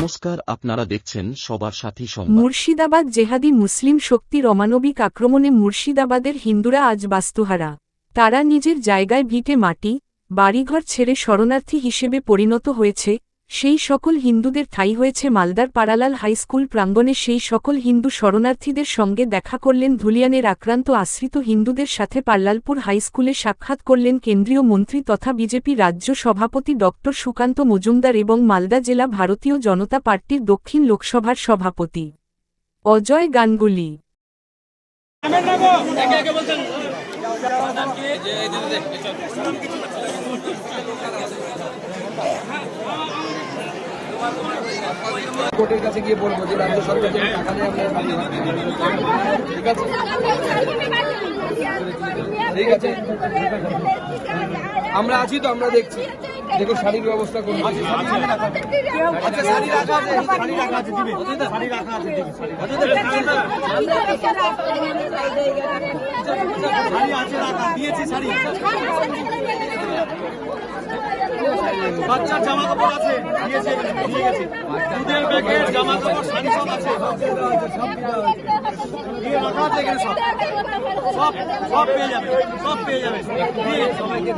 নমস্কার, আপনারা দেখছেন সবার সাথী মুর্শিদাবাদ জেহাদি মুসলিম শক্তি রমানবিক আক্রমণে মুর্শিদাবাদের হিন্দুরা আজ বাস্তুহারা। তারা নিজের জায়গায় ভিটে মাটি, বাড়িঘর ছেড়ে শরণার্থী হিসেবে পরিণত হয়েছে সেই সকল হিন্দুদের ঠাঁই হয়েছে মালদার পাড়ালাল হাইস্কুল প্রাঙ্গণে। সেই সকল হিন্দু শরণার্থীদের সঙ্গে দেখা করলেন ধুলিয়ানের আক্রান্ত আশ্রিত হিন্দুদের সাথে পাল্লালপুর হাইস্কুলে সাক্ষাৎ করলেন কেন্দ্রীয় মন্ত্রী তথা বিজেপি রাজ্য সভাপতি ড সুকান্ত মজুমদার এবং মালদা জেলা ভারতীয় জনতা পার্টির দক্ষিণ লোকসভার সভাপতি অজয় গাঙ্গুলি। কোর্টের কাছে গিয়ে বলব যে রাজ্য সরকার যেন টাকা দেয় আমরা ঠিক আছে? ঠিক আছে? আমরা আছি তো আমরা দেখছি। দেখো শাড়ির ব্যবস্থা করব আচ্ছা শাড়ি রাখা আছে। শাড়ি রাখা আছে দিবে শাড়ি রাখা আছে দিবে শাড়ি আছে রাখা দিয়েছি শাড়ি। বাচ্চার জামা কাপড় আছে দিয়েছে দিয়ে গেছে। দুধের প্যাকেট জামা কাপড় শাড়ি সব আছে। দিয়ে রাখা আছে এখানে সব। সব সব পেয়ে যাবে সব পেয়ে যাবে। দিয়ে সবাইকে